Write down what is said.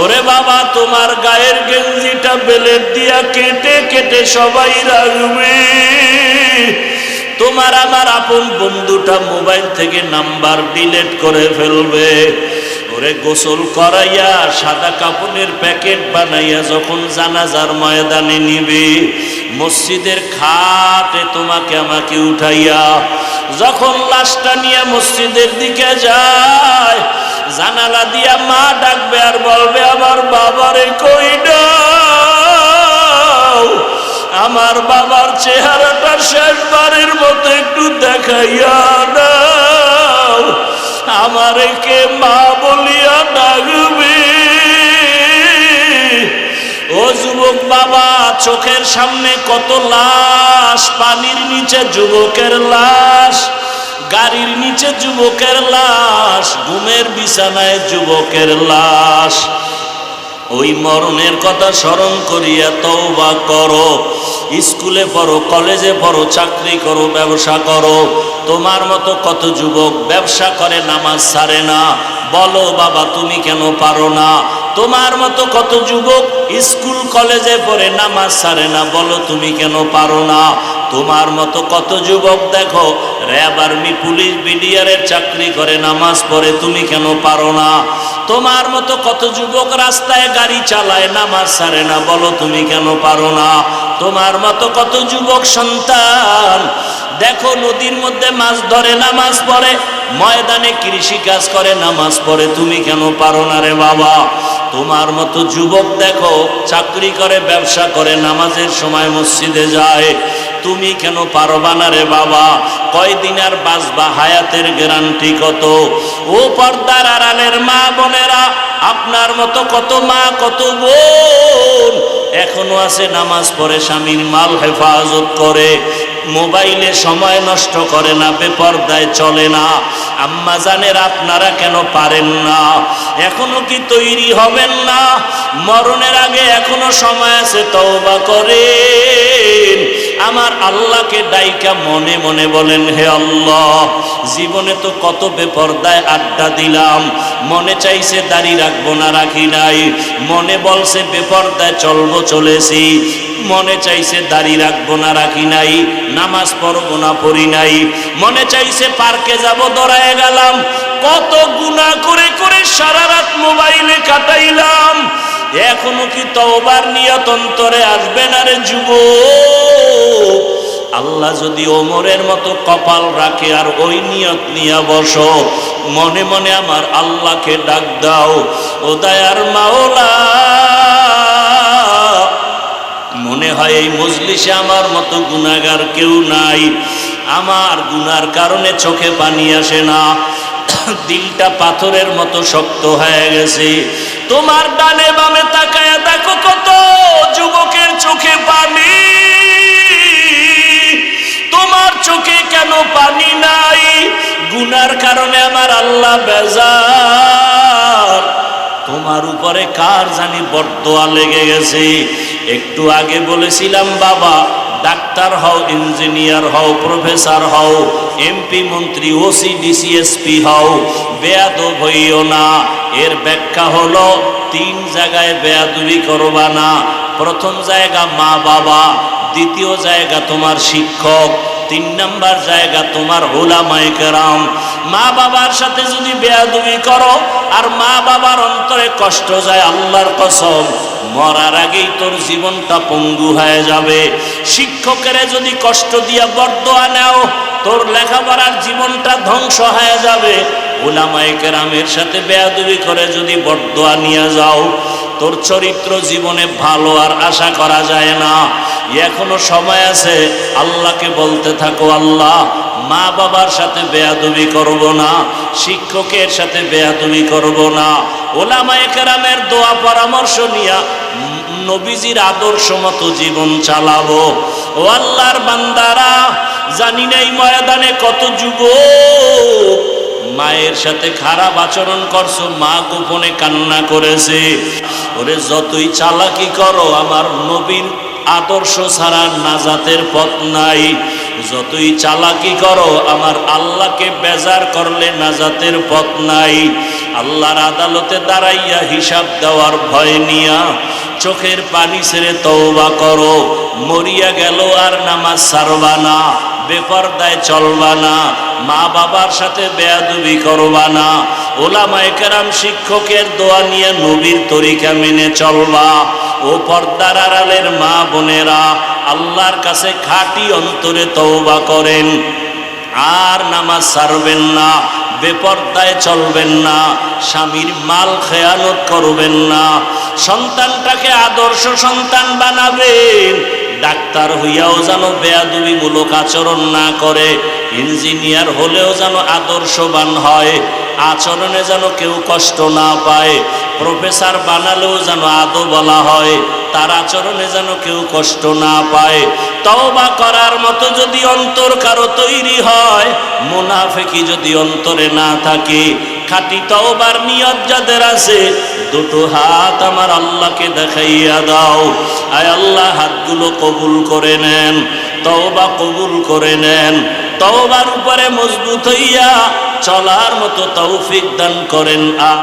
ওরে বাবা, তোমার গায়ের গেঞ্জিটা বেলের দিয়া কেটে কেটে সবাই রাখবে। তোমার আমার আপন বন্ধুটা মোবাইল থেকে নাম্বার ডিলেট করে ফেলবে। ওরে গোসল করাইয়া সাদা কাপড়ের প্যাকেট বানাইয়া যখন জানাজার ময়দানে নিবে, মসজিদের খাটে তোমাকে আমাকে উঠাইয়া, যখন লাশটা নিয়ে মসজিদের দিকে যায় জানালা দিয়া মা ডাকবে আর বলবে, আমার বাবারে কই আমার বাবার চেহারাটা শেষবারের মতো একটু দেখাইয়া দাও। আমার কে মা বলিয়া ডাকবে? ও যুবক বাবা, চোখের সামনে কত লাশ, পানির নিচে যুবকের লাশ। গাড়ির নিচে যুবকের লাশ, ঘুমের বিছানায় যুবকের লাশ। ওই মরণের কথা স্মরণ করিয়া তওবা করো। স্কুলে পড়ো, কলেজে পড়ো, চাকরি করো, ব্যবসা করো। তোমার মতো কত যুবক ব্যবসা করে, নামাজ ছাড়ে না। বলো, বাবা, তুমি কেন পারো না? তোমার মতো কত যুবক স্কুল, কলেজে পড়ে, নামাজ ছাড়ে না। বলো, তুমি কেন পারো না? তোমার মতো কত যুবক দেখো র্যাব আর্মি পুলিশ বিডিআরের চাকরি করে, নামাজ পড়ে, তুমি কেন পারো না? তোমার মতো কত যুবক রাস্তায় গাড়ি চালায়, নামাজ সারে না, বলো তুমি কেন পারো না? তোমার মতো কত যুবক সন্তান, দেখো নদীর মধ্যে মাছ ধরে, নামাজ পড়ে, ময়দানে কৃষি কাজ করে, নামাজ পড়ে, তুমি কেন পারো না রে বাবা? তোমার মতো যুবক দেখো, চাকরি করে, ব্যবসা করে, নামাজের সময় মসজিদে যায় তুমি কেন পারবা না রে বাবা? কয়দিন আর বাঁচবা? হায়াতের গ্যারান্টি কত? ও পর্দার আড়ালের মা বোনেরা, আপনার মতো কত মা, কত বোন এখনও আছে নামাজ পড়ে, স্বামীর মাল হেফাজত করে। মোবাইলে সময় নষ্ট করে না, বেপর্দায় চলে না। আম্মা জানের আপনারা কেন পারেন না? এখনও কি তৈরি হবেন না? মরণের আগে এখনও সময় আছে, তওবা করেন আমার আল্লাহকে ডাইকা মনে মনে বলেন, হে আল্লাহ, জীবনে তো কত বেপর্দায় আড্ডা দিলাম। মনে চাইছে দাড়ি রাখব না, রাখি নাই। মনে বলছে বেপর্দায় চলবো, চলেছি। মনে চাইছে দাড়ি রাখব না, রাখি নাই। নামাজ পড়ব না, পড়ি নাই। মনে চাইছে পার্কে যাব দৌড়ায় গেলাম। কত গুণা করে করে সারা রাত মোবাইলে কাটাইলাম। এখনও কি তওবার নিয়ত অন্তরে আসবে না রে যুব আল্লাহ যদি ওমরের মতো কপাল রাখে আর ওই নিয়ত নিয়ে বসো, মনে মনে আমার আল্লাহকে ডাক দাও, ও দায়ার মাওলা। মনে হয় এই মজলিসে আমার মতো গুণাগার কেউ নাই। আমার গুনার কারণে চোখে পানি আসে না। দিলটা পাথরের মতো শক্ত হয়ে গেছে। তোমার ডানে বামে তাকায় দেখো কত যুবকের কারণে আমার আল্লাহ বেজার। তোমার উপরে কার জানি বরদোয়া লেগে গেছে। একটু আগে বলেছিলাম, বাবা, ডাক্তার হও, ইঞ্জিনিয়ার হও, প্রফেসর হও, এমপি মন্ত্রী, ওসি ডিসিএসপি হও বেয়াদ হইও না। এর ব্যাখ্যা হলো, তিন জায়গায় বেয়াদুবি করবা না। প্রথম জায়গা মা বাবা, দ্বিতীয় জায়গা তোমার শিক্ষক, তিন নম্বর জায়গা তোমার ওলামায়ে কেরাম। মা বাবার সাথে যদি বেয়াদুবি করো, আর মা বাবার অন্তরে কষ্ট যায়, আল্লাহর কসম, মরার আগেই তোর জীবনটা পঙ্গু হয়ে যাবে। শিক্ষকের যদি কষ্ট দিয়া বরদোয়া নেও, তোর লেখাপড়ার জীবনটা ধ্বংস হয়ে যাবে। ওলামায়ে কেরামের সাথে বেয়াদুবি করে যদি বরদোয়া নিয়ে যাও, তোর চরিত্র জীবনে ভালো আর আশা করা যায় না। এখনও সময় আছে, আল্লাহকে বলতে থাকো, আল্লাহ মা বাবার সাথে বেয়াদবি করব না, শিক্ষকের সাথে বেয়াদবি করব না। ওলামায়ে কেরামের দোয়া পরামর্শ নিয়া নবীজির আদর্শ মতো জীবন চালাবো। ও আল্লাহর বান্দারা, জানি না এই ময়দানে কত যুবক মায়ের সাথে খারাপ আচরণ করছ, মা গোপনে কান্না করেছে। ওরে, যতই চালাকি করো, আমার নবীর আদর্শ ছাড়া নাজাতের পথ নাই। যতই চালাকি করো, আমার আল্লাহকে বেজার করলে নাজাতের পথ নাই। আল্লাহর আদালতে দাঁড়াইয়া হিসাব দেওয়ার ভয় নিয়া চোখের পানি ছেড়ে তওবা করো। মরিয়া গেল আর নামাজ সারবা না, বেপরদায় চলবা না মা বাবার সাথে বেয়াদুবি করবা না। ওলামায়ে কেরাম শিক্ষকের দোয়া নিয়ে নবীর তরিকা মেনে চলবা। ও পর্দার আড়ালের মা বোনেরা, আল্লাহর কাছে খাঁটি অন্তরে তওবা করেন। আর নামাজ ছাড়বেন না, বেপর্দায় চলবেন না, স্বামীর মাল খেয়ানত করবেন না। সন্তানটাকে আদর্শ সন্তান বানাবেন, ডাক্তার হইয়াও যেন বেয়াদুবিমূলক আচরণ না করে, ইঞ্জিনিয়ার হলেও যেন আদর্শবান হয়। আচরণে যেন কেউ কষ্ট না পায়। প্রফেসর বানালেও যেন আদো বলা হয়, তার আচরণে যেন কেউ কষ্ট না পায়। তওবা করার মতো যদি অন্তর কারও তৈরি হয় মুনাফেকি যদি অন্তরে না থাকে, খাটি তওবার নিয়ত যাদের আছে, দুটো হাত আমার আল্লাহকে দেখাইয়া দাও। আয় আল্লাহ, হাতগুলো কবুল করে নেন, তওবা কবুল করে নেন। তওবার উপরে মজবুত হইয়া চলার মতো তৌফিক দান করেন।